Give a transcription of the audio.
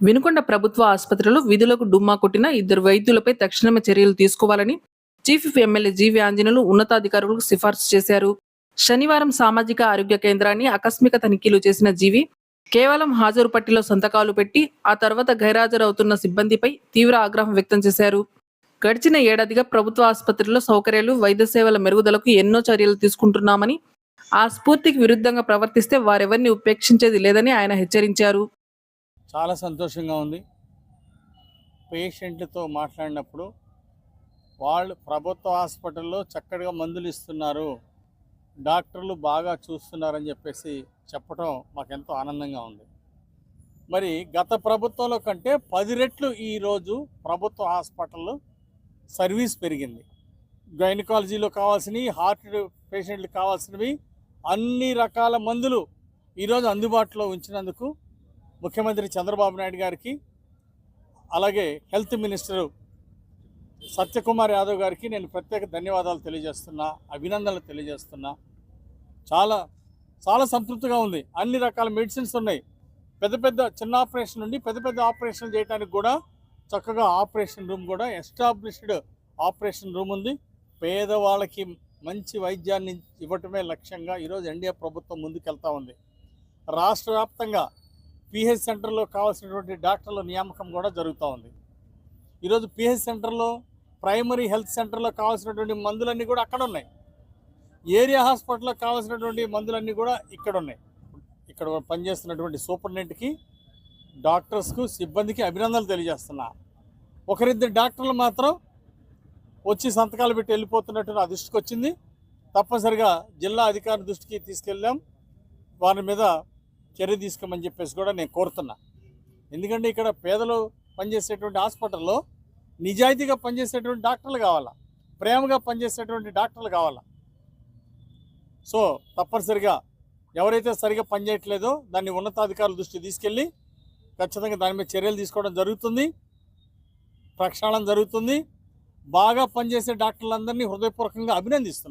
వినుకొండ ప్రభుత్వ ఆసుపత్రిలో విధులకు డుమ్మా కొట్టిన ఇద్దరు వైద్యులపై తక్షణమే చర్యలు తీసుకోవాలని చీఫ్ ఎమ్మెల్యే జీవి ఆంజనేయులు ఉన్నతాధికారులకు సిఫార్సు చేశారు. శనివారం సామాజిక ఆరోగ్య కేంద్రాన్ని ఆకస్మిక తనిఖీలు చేసిన జీవి కేవలం హాజరు పట్టిలో సంతకాలు పెట్టి ఆ తర్వాత గైరాజరవుతున్న సిబ్బందిపై తీవ్ర ఆగ్రహం వ్యక్తం చేశారు. గడిచిన ఏడాదిగా ప్రభుత్వ ఆసుపత్రిలో సౌకర్యాలు వైద్య సేవల మెరుగుదలకు ఎన్నో చర్యలు తీసుకుంటున్నామని ఆ స్ఫూర్తికి విరుద్ధంగా ప్రవర్తిస్తే వారెవరిని ఉపేక్షించేది లేదని ఆయన హెచ్చరించారు. చాలా సంతోషంగా ఉంది. పేషెంట్లతో మాట్లాడినప్పుడు వాళ్ళు ప్రభుత్వ హాస్పిటల్లో చక్కగా మందులు ఇస్తున్నారు. డాక్టర్లు బాగా చూస్తున్నారని చెప్పేసి చెప్పడం మాకెంతో ఆనందంగా ఉంది. మరి గత ప్రభుత్వంలో కంటే పది రెట్లు ఈరోజు ప్రభుత్వ హాస్పిటల్లో సర్వీస్ పెరిగింది. గైనకాలజీలో కావాల్సినవి హార్ట్ పేషెంట్లు కావాల్సినవి అన్ని రకాల మందులు ఈరోజు అందుబాటులో ఉంచినందుకు ముఖ్యమంత్రి చంద్రబాబు నాయుడు గారికి అలాగే హెల్త్ మినిస్టరు సత్యకుమార్ యాదవ్ గారికి నేను ప్రత్యేక ధన్యవాదాలు తెలియజేస్తున్నా అభినందనలు తెలియజేస్తున్నా. చాలా చాలా సంతృప్తిగా ఉంది. అన్ని రకాల మెడిసిన్స్ ఉన్నాయి. పెద్ద పెద్ద చిన్న ఆపరేషన్ నుండి పెద్ద పెద్ద ఆపరేషన్ చేయడానికి కూడా చక్కగా ఆపరేషన్ రూమ్ కూడా ఎస్టాబ్లిష్డ్ ఆపరేషన్ రూమ్ ఉంది. పేదవాళ్ళకి మంచి వైద్యాన్ని ఇవ్వటమే లక్ష్యంగా ఈరోజు ఎన్డీఏ ప్రభుత్వం ముందుకెళ్తా ఉంది. రాష్ట్ర వ్యాప్తంగా పిహెచ్ సెంటర్లో కావాల్సినటువంటి డాక్టర్ల నియామకం కూడా జరుగుతూ ఉంది. ఈరోజు పిహెచ్ సెంటర్లో ప్రైమరీ హెల్త్ సెంటర్లో కావాల్సినటువంటి మందులన్నీ కూడా అక్కడ ఉన్నాయి. ఏరియా హాస్పిటల్లో కావాల్సినటువంటి మందులన్నీ కూడా ఇక్కడ ఉన్నాయి. ఇక్కడ పనిచేస్తున్నటువంటి సూపరింటెండెంట్కి డాక్టర్స్కు సిబ్బందికి అభినందనలు తెలియజేస్తున్నా. ఒకరిద్దరు డాక్టర్లు మాత్రం వచ్చి సంతకాలు పెట్టి వెళ్ళిపోతున్నట్టు నా దృష్టికి వచ్చింది తప్పనిసరిగా జిల్లా అధికారి దృష్టికి తీసుకెళ్ళాం వారి మీద చర్య తీసుకోమని చెప్పేసి కూడా నేను కోరుతున్నా. ఎందుకంటే ఇక్కడ పేదలు పనిచేసేటువంటి హాస్పిటల్లో నిజాయితీగా పనిచేసేటువంటి డాక్టర్లు కావాలా? ప్రేమగా పనిచేసేటువంటి డాక్టర్లు కావాలా? సో తప్పనిసరిగా ఎవరైతే సరిగా పనిచేయట్లేదో దాన్ని ఉన్నతాధికారుల దృష్టికి తీసుకెళ్ళి ఖచ్చితంగా దాని మీద చర్యలు తీసుకోవడం జరుగుతుంది. ప్రక్షాళన జరుగుతుంది. బాగా పనిచేసే డాక్టర్లందరినీ హృదయపూర్వకంగా అభినందిస్తున్నాను